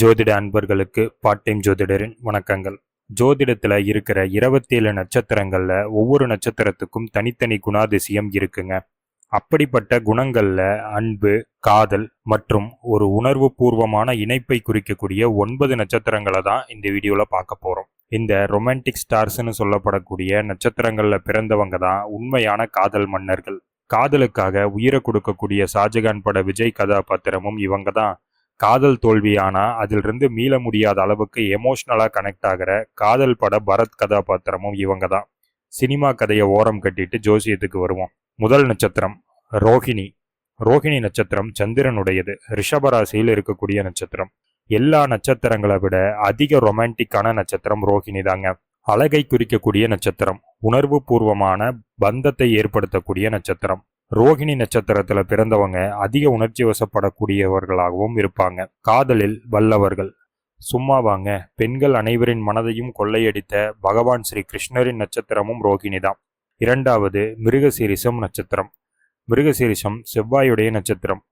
ஜோதிட அன்பர்களுக்கு part time ஜோதிடரின் வணக்கங்கள். ஜோதிடத்தில் இருக்கிற இருபத்தேழு நட்சத்திரங்களில் ஒவ்வொரு நட்சத்திரத்துக்கும் தனித்தனி குணாதிசயம் இருக்குங்க. அப்படிப்பட்ட குணங்களில் அன்பு காதல் மற்றும் ஒரு உணர்வு பூர்வமான இணைப்பை குறிக்கக்கூடிய ஒன்பது நட்சத்திரங்களை தான் இந்த வீடியோவில் பார்க்க போகிறோம் இந்த ரொமான்டிக் ஸ்டார்ஸ்னு சொல்லப்படக்கூடிய நட்சத்திரங்களில் பிறந்தவங்க தான் உண்மையான காதல் மன்னர்கள். காதலுக்காக உயிரை கொடுக்கக்கூடிய ஷாஜகான் பட விஜய் கதாபாத்திரமும் இவங்க தான். காதல் தோல்வியானா அதிலிருந்து மீள முடியாத அளவுக்கு எமோஷ்னலாக கனெக்ட் ஆகிற காதல் பட பரத் கதாபாத்திரமும் இவங்க தான் சினிமா கதையை ஓரம் கட்டிட்டு ஜோசியத்துக்கு வருவோம். முதல் நட்சத்திரம் ரோஹிணி. ரோஹிணி நட்சத்திரம் சந்திரனுடையது. ரிஷபராசியில் இருக்கக்கூடிய நட்சத்திரம். எல்லா நட்சத்திரங்களை விட அதிக ரொமான்டிக்கான நட்சத்திரம் ரோஹிணி தாங்க அழகை குறிக்கக்கூடிய நட்சத்திரம். உணர்வு பூர்வமான பந்தத்தை ஏற்படுத்தக்கூடிய நட்சத்திரம். ரோகிணி நட்சத்திரத்துல பிறந்தவங்க அதிக உணர்ச்சி வசப்படக்கூடியவர்களாகவும் இருப்பாங்க. காதலில் வல்லவர்கள். சும்மா வாங்க. பெண்கள் அனைவரின் மனதையும் கொள்ளையடித்த பகவான் ஸ்ரீ கிருஷ்ணரின் நட்சத்திரமும் ரோகிணி தான். இரண்டாவது மிருகசீரிசம் நட்சத்திரம். மிருகசீரிசம் செவ்வாயுடைய நட்சத்திரம்.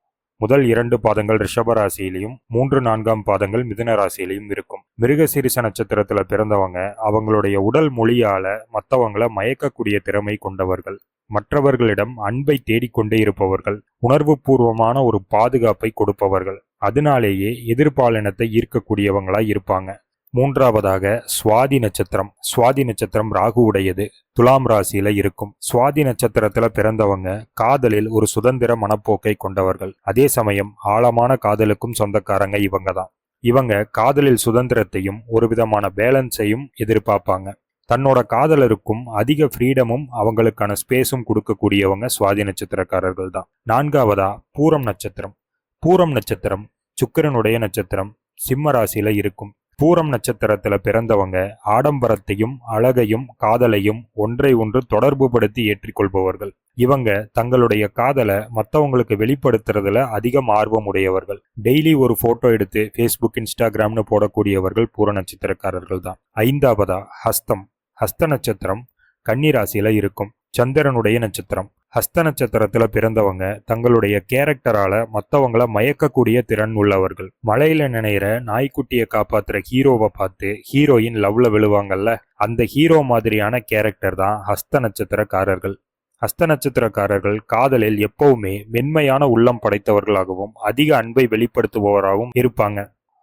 முதல் இரண்டு பாதங்கள் ரிஷபராசியிலையும் மூன்று நான்காம் பாதங்கள் மிதுன ராசியிலையும் இருக்கும். மிருகசீரிச நட்சத்திரத்துல பிறந்தவங்க அவங்களுடைய உடல் மொழியால மற்றவங்களை மயக்கக்கூடிய திறமை கொண்டவர்கள். மற்றவர்களிடம் அன்பை தேடிக்கொண்டே இருப்பவர்கள் உணர்வு பூர்வமான ஒரு பாதுகாப்பை கொடுப்பவர்கள். அதனாலேயே எதிர்பாலினத்தை ஈர்க்கக்கூடியவங்களா இருப்பாங்க. மூன்றாவதாக சுவாதி நட்சத்திரம். சுவாதி நட்சத்திரம் ராகு உடையது துலாம் ராசியில இருக்கும். சுவாதி நட்சத்திரத்துல பிறந்தவங்க காதலில் ஒரு சுதந்திர மனப்போக்கை கொண்டவர்கள். அதே சமயம் ஆழமான காதலுக்கும் சொந்தக்காரங்க இவங்க தான் இவங்க காதலில் சுதந்திரத்தையும் ஒரு விதமான பேலன்ஸையும் எதிர்பார்ப்பாங்க. தன்னோட காதலருக்கும் அதிக ஃப்ரீடமும் அவங்களுக்கான ஸ்பேஸும் கொடுக்கக்கூடியவங்க சுவாதி நட்சத்திரக்காரர்கள் தான் நான்காவதா பூரம் நட்சத்திரம். பூரம் நட்சத்திரம் சுக்கிரனுடைய நட்சத்திரம். சிம்ம ராசியில இருக்கும். பூரம் நட்சத்திரத்துல பிறந்தவங்க ஆடம்பரத்தையும் அழகையும் காதலையும் ஒன்றை ஒன்று தொடர்பு படுத்தி ஏற்றிக்கொள்பவர்கள். இவங்க தங்களுடைய காதலை மற்றவங்களுக்கு வெளிப்படுத்துறதுல அதிகம் ஆர்வம் உடையவர்கள். டெய்லி ஒரு போட்டோ எடுத்து ஃபேஸ்புக் இன்ஸ்டாகிராம்னு போடக்கூடியவர்கள் பூர நட்சத்திரக்காரர்கள் தான். ஐந்தாவதா ஹஸ்தம். ஹஸ்த நட்சத்திரம் கன்னிராசியில இருக்கும். சந்திரனுடைய நட்சத்திரம். ஹஸ்த நட்சத்திரத்தில் பிறந்தவங்க தங்களுடைய கேரக்டரால மற்றவங்கள மயக்கக்கூடிய திறன் உள்ளவர்கள். மலையில நினைற நாய்க்குட்டியை காப்பாத்துற ஹீரோவை பார்த்து ஹீரோயின் லவ்ல விழுவாங்கல்ல அந்த ஹீரோ மாதிரியான கேரக்டர் தான் ஹஸ்த நட்சத்திரக்காரர்கள். ஹஸ்த நட்சத்திரக்காரர்கள் காதலில் எப்பவுமே மென்மையான உள்ளம் படைத்தவர்களாகவும் அதிக அன்பை வெளிப்படுத்துபவராகவும் இருப்பாங்க.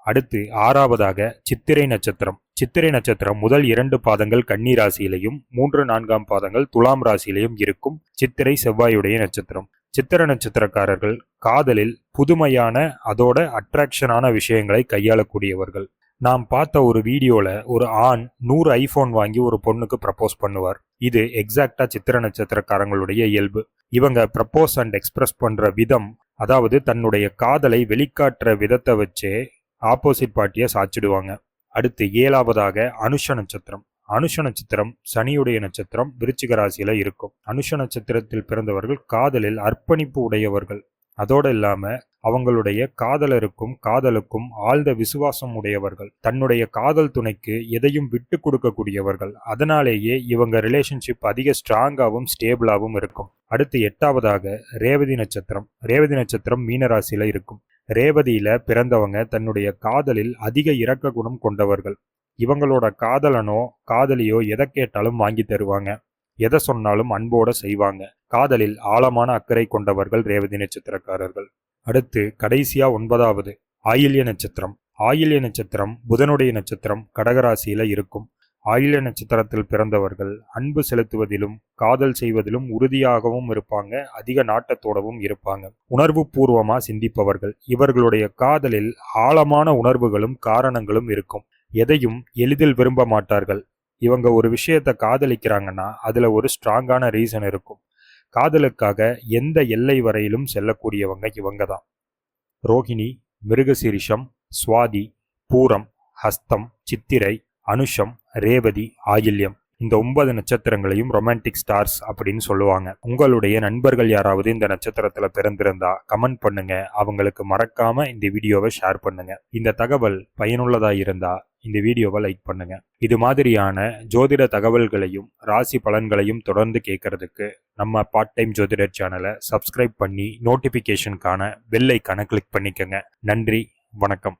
அடுத்து ஆறாவதாக சித்திரை நட்சத்திரம். சித்திரை நட்சத்திரம் முதல் இரண்டு பாதங்கள் கன்னி ராசியிலையும் மூன்று நான்காம் பாதங்கள் துலாம் ராசியிலையும் இருக்கும் சித்திரை செவ்வாயுடைய நட்சத்திரம். சித்திர நட்சத்திரக்காரர்கள் காதலில் புதுமையான அதோட அட்ராக்ஷனான விஷயங்களை கையாளக்கூடியவர்கள். நாம் பார்த்த ஒரு வீடியோல ஒரு ஆண் நூறு ஐபோன் வாங்கி ஒரு பொண்ணுக்கு ப்ரப்போஸ் பண்ணுவார். இது எக்ஸாக்டா சித்திர நட்சத்திரக்காரங்களுடைய இயல்பு. இவங்க ப்ரப்போஸ் அண்ட் எக்ஸ்பிரஸ் பண்ற விதம் அதாவது தன்னுடைய காதலை வெளிக்காட்டுற விதத்தை வச்சே ஆப்போசிட் பார்ட்டியை சாச்சிடுவாங்க. அடுத்து ஏழாவதாக அனுஷ நட்சத்திரம். அனுஷ நட்சத்திரம் சனியுடைய நட்சத்திரம் விருச்சிக ராசியில இருக்கும். அனுஷ நட்சத்திரத்தில் பிறந்தவர்கள் காதலில் அர்ப்பணிப்பு உடையவர்கள். அதோடு இல்லாம அவங்களுடைய காதலருக்கும் காதலுக்கும் ஆழ்ந்த விசுவாசம் உடையவர்கள். தன்னுடைய காதல் துணைக்கு எதையும் விட்டு கொடுக்கக்கூடியவர்கள். அதனாலேயே இவங்க ரிலேஷன்ஷிப் அதிக ஸ்ட்ராங்காகவும் ஸ்டேபிளாகவும் இருக்கும். அடுத்து எட்டாவதாக ரேவதி நட்சத்திரம். ரேவதி நட்சத்திரம் மீனராசியில இருக்கும். ரேவதியில பிறந்தவங்க தன்னுடைய காதலில் அதிக இரக்க குணம் கொண்டவர்கள். இவங்களோட காதலனோ காதலியோ எதை கேட்டாலும் வாங்கி தருவாங்க. எதை சொன்னாலும் அன்போட செய்வாங்க. காதலில் ஆழமான அக்கறை கொண்டவர்கள் ரேவதி நட்சத்திரக்காரர்கள். அடுத்து கடைசியா ஒன்பதாவது ஆயில்ய நட்சத்திரம். ஆயில்ய நட்சத்திரம் புதனுடைய நட்சத்திரம் கடகராசியில இருக்கும். ஆயில நட்சத்திரத்தில் பிறந்தவர்கள் அன்பு செலுத்துவதிலும் காதல் செய்வதிலும் உறுதியாகவும் இருப்பாங்க அதிக நாட்டத்தோடவும் இருப்பாங்க. உணர்வு பூர்வமாக சிந்திப்பவர்கள். இவர்களுடைய காதலில் ஆழமான உணர்வுகளும் காரணங்களும் இருக்கும். எதையும் எளிதில் விரும்ப மாட்டார்கள். இவங்க ஒரு விஷயத்த காதலிக்கிறாங்கன்னா அதில் ஒரு ஸ்ட்ராங்கான ரீசன் இருக்கும். காதலுக்காக எந்த எல்லை வரையிலும் செல்லக்கூடியவங்க இவங்க தான் ரோஹிணி மிருகசீரிஷம் சுவாதி பூரம் ஹஸ்தம் சித்திரை அனுஷம் ரேவதி ஆயில்யம் இந்த ஒன்பது நட்சத்திரங்களையும் ரொமான்டிக் ஸ்டார்ஸ் அப்படின்னு சொல்லுவாங்க. உங்களுடைய நண்பர்கள் யாராவது இந்த நட்சத்திரத்துல பிறந்திருந்தா கமெண்ட் பண்ணுங்க. அவங்களுக்கு மறக்காம இந்த வீடியோவை ஷேர் பண்ணுங்க. இந்த தகவல் பயனுள்ளதா இருந்தா இந்த வீடியோவை லைக் பண்ணுங்க. இது மாதிரியான ஜோதிட தகவல்களையும் ராசி பலன்களையும் தொடர்ந்து கேட்கறதுக்கு நம்ம பார்ட் டைம் ஜோதிடர் சேனலை சப்ஸ்கிரைப் பண்ணி நோட்டிபிகேஷனுக்கான பெல் ஐக்கான கிளிக் பண்ணிக்கோங்க. நன்றி வணக்கம்.